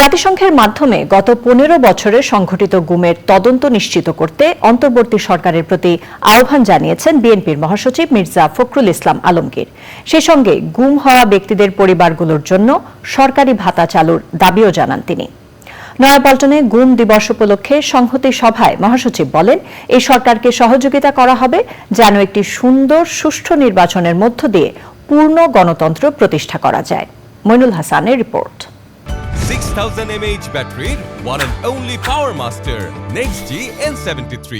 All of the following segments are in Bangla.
জাতিসংঘের মাধ্যমে গত পনেরো বছরের সংঘটিত গুমের তদন্ত নিশ্চিত করতে অন্তর্বর্তী সরকারের প্রতি আহ্বান জানিয়েছেন বিএনপির মহাসচিব মির্জা ফখরুল ইসলাম আলমগীর। সে সঙ্গে গুম হওয়া ব্যক্তিদের পরিবারগুলোর জন্য সরকারি ভাতা চালুর দাবিও জানান তিনি। নয়াপল্টনে গুম দিবস উপলক্ষে সংহতি সভায় মহাসচিব বলেন এই সরকারকে সহযোগিতা করা হবে যেন একটি সুন্দর, সুষ্ঠু নির্বাচনের মধ্য দিয়ে পূর্ণ গণতন্ত্র প্রতিষ্ঠা করা যায়। মইনুল হাসানের report. 6000 mAh battery, one and only Power Master, Next G N73.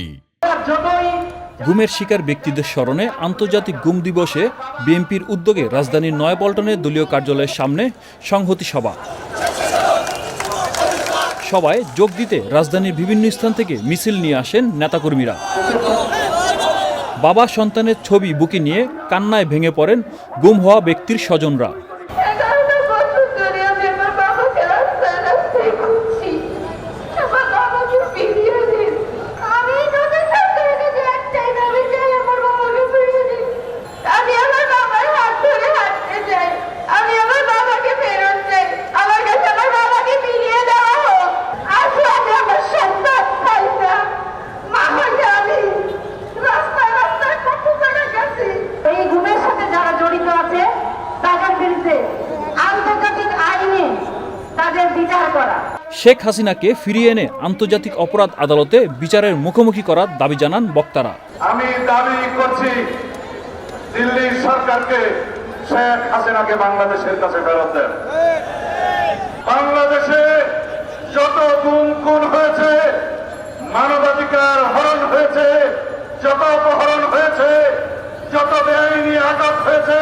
গুমের শিকার ব্যক্তিদের স্মরণে আন্তর্জাতিক গুম দিবসে বিএনপির উদ্যোগে রাজধানীর নয়াপল্টনে দলীয় কার্যালয়ের সামনে সংহতি সভা। সবাই যোগ দিতে রাজধানীর বিভিন্ন স্থান থেকে মিছিল নিয়ে আসেন নেতাকর্মীরা। বাবা সন্তানের ছবি বুকে নিয়ে কান্নায় ভেঙে পড়েন গুম হওয়া ব্যক্তির স্বজনরা এগারোটা বছর ধরে আমি আমার বাবাকে রাস্তায় রাস্তায় খুঁজছি আমার বাবাকে ফিরিয়ে দিন আমি তোদের সাথে যে একটাই দাবি চাই আমার বাবাকে ফিরিয়ে দিন আমি আমার বাবার হাত ধরে হাঁটতে চাই আমি আমার বাবাকে ফেরত চাই আমার কাছে আমার বাবাকে ফিরিয়ে দেওয়া হোক আজকে আমি আমার সন্তান চাই না মামাকে আমি রাস্তায় রাস্তায় কত করে গেছি এই গুমের সাথে যারা জড়িত আছে তাদের বিরুদ্ধে আন্তর্জাতিক আইনে তাদের বিচার করা। শেখ হাসিনাকে ফিরিয়ে এনে আন্তর্জাতিক অপরাধ আদালতে বিচারের মুখোমুখি করার দাবি জানান বক্তারা। আমি দাবি করছি দিল্লির সরকারকে শেখ হাসিনাকে বাংলাদেশের কাছে ফেরত দেন। বাংলাদেশে যত গুম খুন হয়েছে মানবাধিকার হরণ হয়েছে যত অপহরণ হয়েছে যত বেআইনি আটক হয়েছে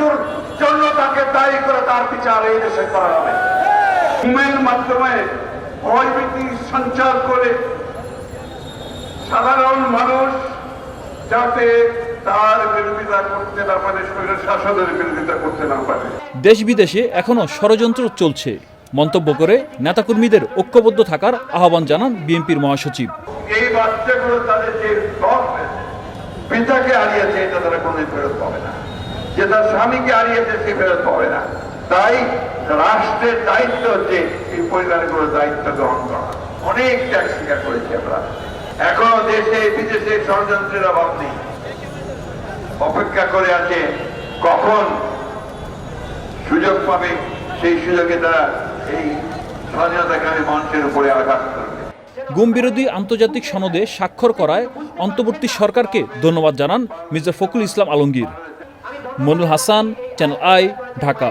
কিছুর জন্য তাকে দায়ী করে তার বিচার এই দেশে করা হবে। ঘুমের মাধ্যমে ভয়ভীতি সঞ্চার করে সাধারণ মানুষ যাতে তার বিরোধিতা করতে না পারে শাসনের বিরোধিতা করতে না পারে। দেশ বিদেশে এখনও ষড়যন্ত্র চলছে। মন্তব্য করে নেতাকর্মীদের ঐক্যবদ্ধ থাকার আহ্বান জানান বিএনপির মহাসচিব। এই বাচ্চাগুলো তাদের যে পিতাকে হারিয়েছে এটা তারা কোনোদিন ফেরত পাবে না। যে তার স্বামীকে হারিয়েছে সে ফেরত পাবে না। তাই রাষ্ট্রের দায়িত্ব হচ্ছে এই পরিবারগুলোর দায়িত্ব গ্রহণ করা। অনেক ত্যাগ স্বীকার করেছি আমরা। এখনও দেশে, বিদেশে ষড়যন্ত্রের অভাব নেই। অপেক্ষা করে আছে কখন সুযোগ পাবে, সেই সুযোগে তারা এই স্বাধীনতাকারী মঞ্চের উপরে আঘাত করবে। গুম বিরোধী আন্তর্জাতিক সনদে স্বাক্ষর করায় অন্তর্বর্তী সরকারকে ধন্যবাদ জানান Mirza Fakhrul Islam Alamgir. Monul Hasan Channel i Dhaka